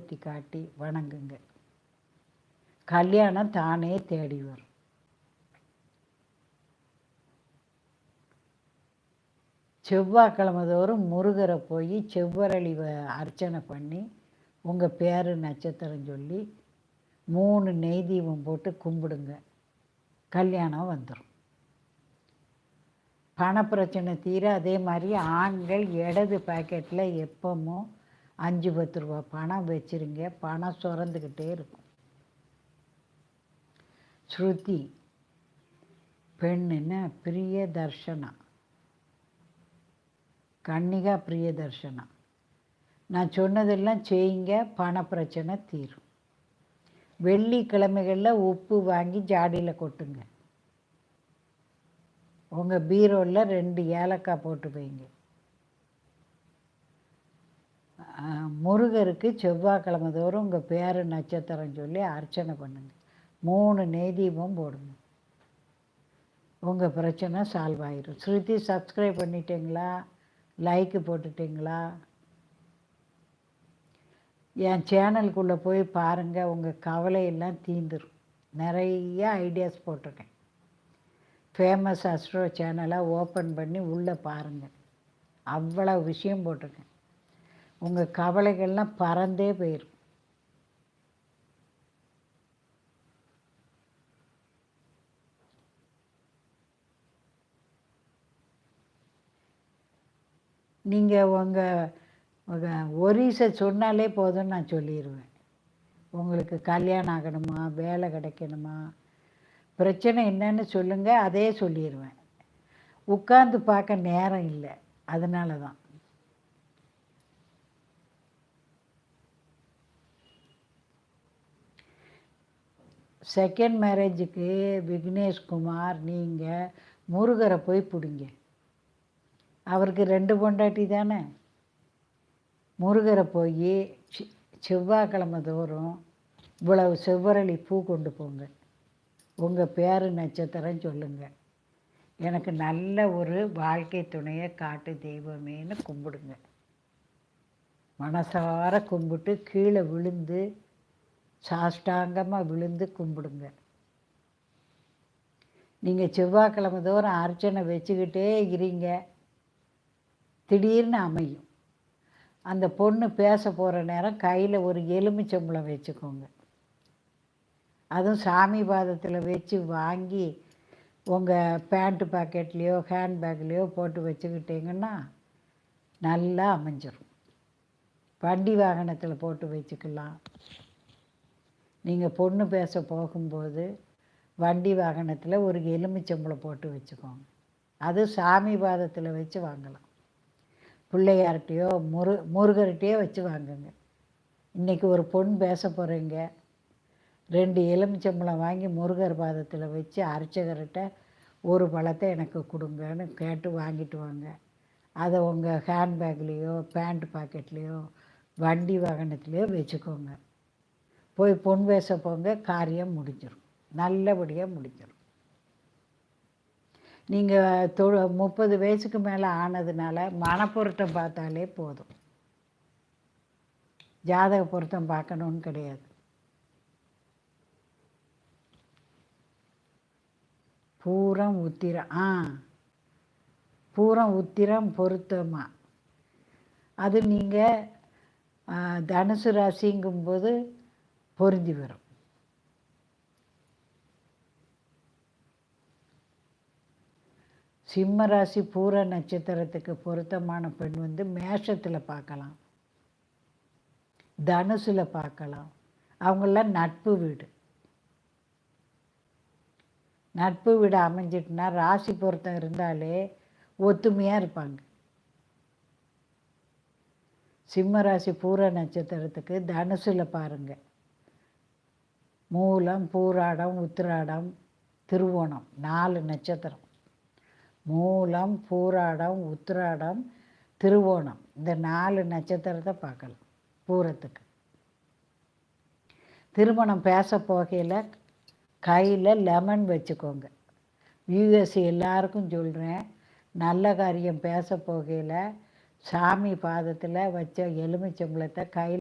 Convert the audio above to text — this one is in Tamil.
மெழுகுவத்தி காட்டி வணங்குங்க. கல்யாணம் தானே தேடி வரும். செவ்வாய்க்கிழமை தோறும் முருகரை போய் செவ்வரளி அர்ச்சனை பண்ணி உங்கள் பேர் நட்சத்திரம் சொல்லி மூணு நெய் தீபம் போட்டு கும்பிடுங்க. கல்யாணம் வந்துடும் பணப்பிரச்சனை தீர அதே மாதிரி ஆண்கள் இடது பாக்கெட்டில் எப்பவும் அஞ்சு பத்து ரூபா பணம் வச்சுருங்க. பணம் சுரந்துக்கிட்டே இருக்கும். ஸ்ருதி பெண்ணுன்னா பிரிய தர்ஷனா. கன்னிகா பிரிய தர்ஷனா. நான் சொன்னதெல்லாம் செய்யுங்க பண பிரச்சனை தீரும். வெள்ளிக்கிழமைகளில் உப்பு வாங்கி ஜாடியில் கொட்டுங்க. உங்கள் பீரோவில் ரெண்டு ஏலக்காய் போட்டு வைங்க. முருகருக்கு செவ்வாய்க்கிழமை தோறும் உங்கள் பேர் நட்சத்திரம் சொல்லி அர்ச்சனை பண்ணுங்க. மூணு நெய்தீபம் போடுங்க. உங்கள் பிரச்சனை சால்வ் ஆயிரும். ஸ்ருதி சப்ஸ்கிரைப் பண்ணிட்டீங்களா? லைக்கு போட்டுட்டிங்களா? என் சேனலுக்குள்ளே போய் பாருங்கள் உங்கள் கவலையெல்லாம் தீந்துடும் நிறைய ஐடியாஸ் போட்டிருக்கேன். ஃபேமஸ் அஸ்ட்ரோ சேனலை ஓப்பன் பண்ணி உள்ளே பாருங்கள் அவ்வளோ விஷயம் போட்டிருக்கேன். உங்கள் கவலைகள்லாம் பறந்தே போயிடும் நீங்கள் உங்கள் ஒரிசை சொன்னாலே போதும்னு நான் சொல்லிடுவேன் உங்களுக்கு கல்யாணம் ஆகணுமா வேலை கிடைக்கணுமா பிரச்சனை என்னன்னு சொல்லுங்கள் அதே சொல்லிடுவேன் உட்காந்து பார்க்க நேரம் இல்லை அதனால தான் செகண்ட் மேரேஜுக்கு விக்னேஷ்குமார் நீங்கள் முருகரை போய் பிடிங்க. அவருக்கு ரெண்டு பொண்டாட்டி தானே? முருகரை போய் செவ்வாய்க்கிழமை தோறும் இவ்வளவு செவ்வரளி பூ கொண்டு போங்க. உங்கள் பேர் நட்சத்திரம் சொல்லுங்கள் எனக்கு நல்ல ஒரு வாழ்க்கை துணையை காட்டு தெய்வமேன்னு கும்பிடுங்க. மனசார கும்பிட்டு கீழே விழுந்து சாஷ்டாங்கமாக விழுந்து கும்பிடுங்க. நீங்கள் செவ்வாய்க்கிழமை தோறும் அர்ச்சனை வச்சுக்கிட்டே இருங்க. திடீர்னு அமையும். அந்த பொண்ணு பேச போகிற நேரம் கையில் ஒரு எலுமிச்சம்பளம் வச்சுக்கோங்க. அதுவும் சாமி பாதத்தில் வச்சு வாங்கி உங்கள் பேண்ட்டு பாக்கெட்லேயோ ஹேண்ட்பேக்லேயோ போட்டு வச்சுக்கிட்டிங்கன்னா நல்லா அமைஞ்சிடும் வண்டி வாகனத்தில் போட்டு வச்சுக்கலாம். நீங்கள் பொண்ணு பேச போகும்போது வண்டி வாகனத்தில் ஒரு எலுமிச்சம்பளம் போட்டு வச்சுக்கோங்க. அது சாமி பாதத்தில் வச்சு வாங்கலாம். பிள்ளையார்கிட்டையோ முரு முருகர்கிட்டையோ வச்சு வாங்குங்க. இன்றைக்கி ஒரு பொண்ணு பேச போகிறீங்க ரெண்டு எலுமிச்சம்பளம் வாங்கி முருகர் பாதத்தில் வச்சு அர்ச்சகர்கிட்ட ஒரு பழத்தை எனக்கு கொடுங்கன்னு கேட்டு வாங்கிட்டு வாங்க. அதை உங்கள் ஹேண்ட்பேக்லேயோ பேண்ட் பாக்கெட்லேயோ வண்டி வாகனத்துலேயோ வச்சுக்கோங்க. போய் பொன் பேச போங்க காரியம் முடிஞ்சிடும் நல்லபடியாக முடிஞ்சிடும் நீங்கள் தொ முப்பது வயசுக்கு மேலே ஆனதுனால மனப்பொருத்தம் பார்த்தாலே போதும். ஜாதக பொருத்தம் பார்க்கணுன்னு கிடையாது. பூரம் உத்திரம் ஆ. பூரம் உத்திரம் பொருத்தமாக அது நீங்கள் தனுசு ராசிங்கும்போது பொருந்தி வரும். சிம்ம ராசி பூர நட்சத்திரத்துக்கு பொருத்தமான பெண் வந்து மேஷத்தில் பார்க்கலாம். தனுசில் பார்க்கலாம். அவங்களாம் நட்பு வீடு. நட்பு வீடு அமைஞ்சிட்டுனா ராசி பொருத்தம் இருந்தாலே ஒத்துமையாக இருப்பாங்க. சிம்ம ராசி பூர நட்சத்திரத்துக்கு தனுசில் பாருங்கள் மூலம் பூராடம் உத்திராடம் திருவோணம் நாலு நட்சத்திரம். மூலம் பூராடம் உத்திராடம் திருவோணம். இந்த நாலு நட்சத்திரத்தை பார்க்கலாம் பூரத்துக்கு. திருமணம் பேச போகையில் கையில் லெமன் வச்சுக்கோங்க. யூஎஸ் எல்லாருக்கும் சொல்கிறேன் நல்ல காரியம் பேச போகையில் சாமி பாதத்தில் வச்ச எலுமிச்சம்பளத்தை கையில்